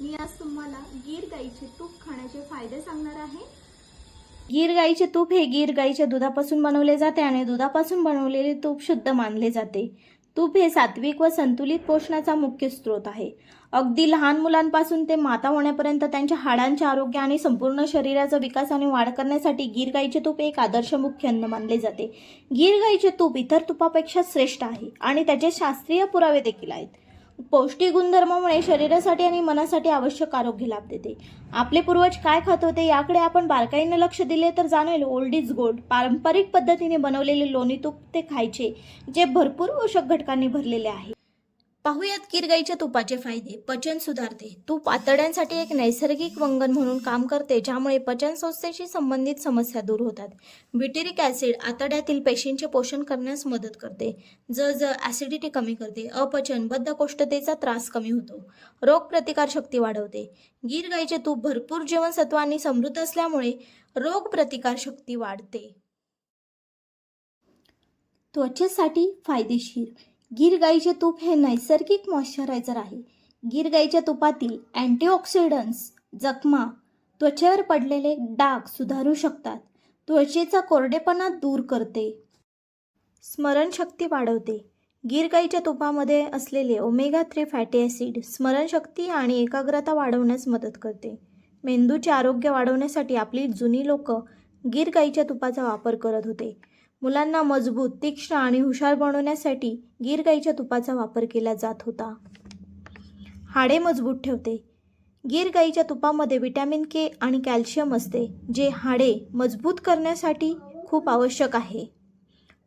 मी आज तुम्हाला गीर गाईचे तूप खाण्याचे फायदे सांगणार आहे. गीर गाईचे तूप हे गीर गाईच्या दुधापासून बनवले जाते आणि दुधापासून बनवलेले तूप शुद्ध मानले जाते. तूप हे सात्विक व संतुलित पोषणाचा मुख्य स्रोत आहे. अगदी लहान मुलांपासून ते माता होण्यापर्यंत त्यांच्या हाडांचे आरोग्य आणि संपूर्ण शरीराचा विकास आणि वाढ करण्यासाठी गीर गाईचे तूप एक आदर्श मुख्य अन्न मानले जाते. गीर गाईचे तूप इतर तुपापेक्षा श्रेष्ठ आहे आणि त्याचे शास्त्रीय पुरावे देखील आहेत. पौष्टिक गुणधर्मामुळे शरीरासाठी आणि मनासाठी आवश्यक आरोग्य लाभ देते. आपले पूर्वज काय खात होते याकडे आपण बारकाईने लक्ष दिले तर जाणवेल ओल्ड इज गोल्ड पारंपरिक पद्धतीने बनवलेले लोणी तूप ते खायचे जे भरपूर पोषक घटकांनी भरलेले आहे. पाहूयात गिरगाईच्या तुपाचे फायदे. पचन सुधारते. तूप आतड्यांसाठी एक नैसर्गिक वंगण म्हणून काम करते ज्यामुळे पचन संस्थेशी संबंधित समस्या दूर होतात. ब्युटेरिक ॲसिड आतड्यातील पेशींचे पोषण करण्यास मदत करते. जळजळ ॲसिडिटी कमी करते. अपचन बद्धकोष्ठतेचा त्रास कमी होतो. रोगप्रतिकारशक्ती वाढवते. गीर गाईचे तूप भरपूर जीवनसत्वांनी समृद्ध असल्यामुळे रोगप्रतिकारशक्ती वाढते. त्वचेसाठी फायदेशीर. गीर गाईचे तूप हे नैसर्गिक मॉइश्चरायझर आहे. गीर गाईच्या तुपातील अँटीऑक्सिडंट्स जखमा त्वचेवर पडलेले डाग सुधारू शकतात. त्वचेचा कोरडेपणा दूर करते. स्मरणशक्ती वाढवते. गीर गाईच्या तुपामध्ये असलेले ओमेगा थ्री फॅटी ॲसिड स्मरणशक्ती आणि एकाग्रता वाढवण्यास मदत करते. मेंदूचे आरोग्य वाढवण्यासाठी आपली जुनी लोक गीर गाईच्या तुपाचा वापर करत होते. मुलांना मजबूत तीक्ष्ण आणि हुशार बनवण्यासाठी गीर गाईच्या तुपाचा वापर केला जात होता. हाडे मजबूत ठेवते. गीर गाईच्या तुपामध्ये विटॅमिन के आणि कॅल्शियम असते जे हाडे मजबूत करण्यासाठी खूप आवश्यक आहे.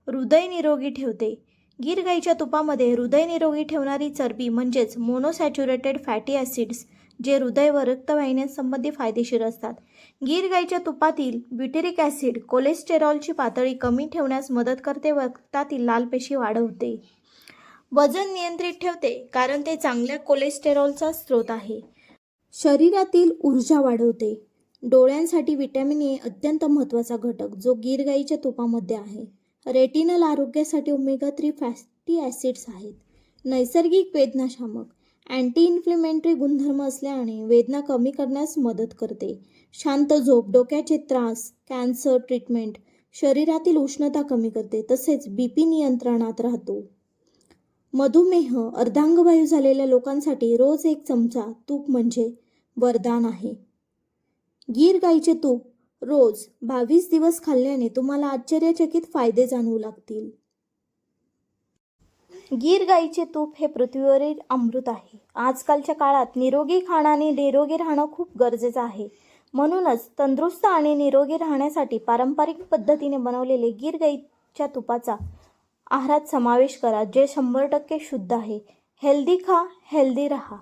हृदय निरोगी ठेवते. गीर गाईच्या तुपामध्ये हृदय निरोगी ठेवणारी चरबी म्हणजेच मोनोसॅच्युरेटेड फॅटी ॲसिड्स जे हृदय व रक्तवाहिन्यांसंबंधी फायदेशीर असतात. गीर गाईच्या तुपातील ब्युटेरिक ॲसिड कोलेस्टेरॉलची पातळी कमी ठेवण्यास मदत करते व रक्तातील लाल पेशी वाढवते. वजन नियंत्रित ठेवते कारण ते चांगल्या कोलेस्टेरॉलचा स्रोत आहे. शरीरातील ऊर्जा वाढवते. डोळ्यांसाठी विटॅमिन ए अत्यंत महत्त्वाचा घटक जो गीर गाईच्या तुपामध्ये आहे. रेटिनल आरोग्यासाठी ओमेगा थ्री फॅटी ॲसिड्स आहेत. नैसर्गिक वेदनाशामक अँटी इन्फ्लेमेंटरी गुणधर्म असल्याने वेदना कमी करण्यास मदत करते. शांत झोप डोक्याचे त्रास कॅन्सर ट्रीटमेंट शरीरातील उष्णता कमी करते तसेच बी पी नियंत्रणात राहतो. मधुमेह अर्धांगवायू झालेल्या लोकांसाठी रोज एक चमचा तूप म्हणजे वरदान आहे. गीर गाईचे तूप रोज बावीस दिवस खाल्ल्याने तुम्हाला आश्चर्यचकित फायदे जाणवू लागतील. गीर गाईचे तूप हे पृथ्वीवरील अमृत आहे. आजकालच्या काळात निरोगी खाणं आणि निरोगी राहणं खूप गरजेचं आहे. म्हणूनच तंदुरुस्त आणि निरोगी राहण्यासाठी पारंपरिक पद्धतीने बनवलेले गीर गाईच्या तुपाचा आहारात समावेश करा जे शंभर टक्के शुद्ध आहे. हेल्दी खा हेल्दी राहा.